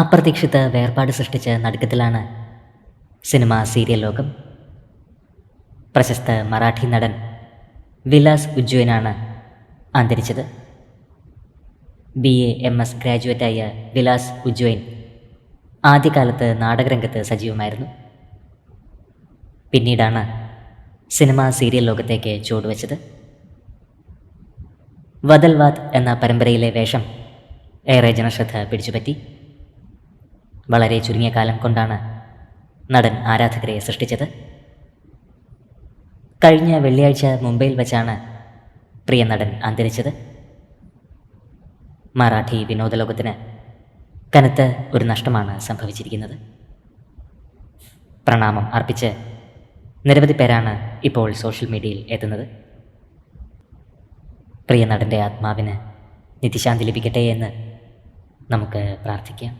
അപ്രതീക്ഷിത വേർപാട് സൃഷ്ടിച്ച നടുക്കത്തിലാണ് സിനിമ സീരിയൽ ലോകം. പ്രശസ്ത മറാഠി നടൻ വിലാസ് ഉജ്ജുവനാണ് അന്തരിച്ചത്. ബി എ എം എസ് ഗ്രാജുവേറ്റായ വിലാസ് ഉജ്ജുവൻ ആദ്യകാലത്ത് നാടകരംഗത്ത് സജീവമായിരുന്നു. പിന്നീടാണ് സിനിമ സീരിയൽ ലോകത്തേക്ക് ചുവടുവെച്ചത്. വദൽവാദ് എന്ന പരമ്പരയിലെ വേഷം ഏറെ ജനശ്രദ്ധ പിടിച്ചുപറ്റി. വളരെ ചുരുങ്ങിയ കാലം കൊണ്ടാണ് നടൻ ആരാധകരെ സൃഷ്ടിച്ചത്. കഴിഞ്ഞ വെള്ളിയാഴ്ച മുംബൈയിൽ വെച്ചാണ് പ്രിയ നടൻ അന്തരിച്ചത്. മറാഠി വിനോദലോകത്തിന് കനത്ത ഒരു നഷ്ടമാണ് സംഭവിച്ചിരിക്കുന്നത്. പ്രണാമം അർപ്പിച്ച് നിരവധി പേരാണ് ഇപ്പോൾ സോഷ്യൽ മീഡിയയിൽ എത്തുന്നത്. പ്രിയ നടന്റെ ആത്മാവിന് നിത്യശാന്തി ലഭിക്കട്ടെ എന്ന് നമുക്ക് പ്രാർത്ഥിക്കാം.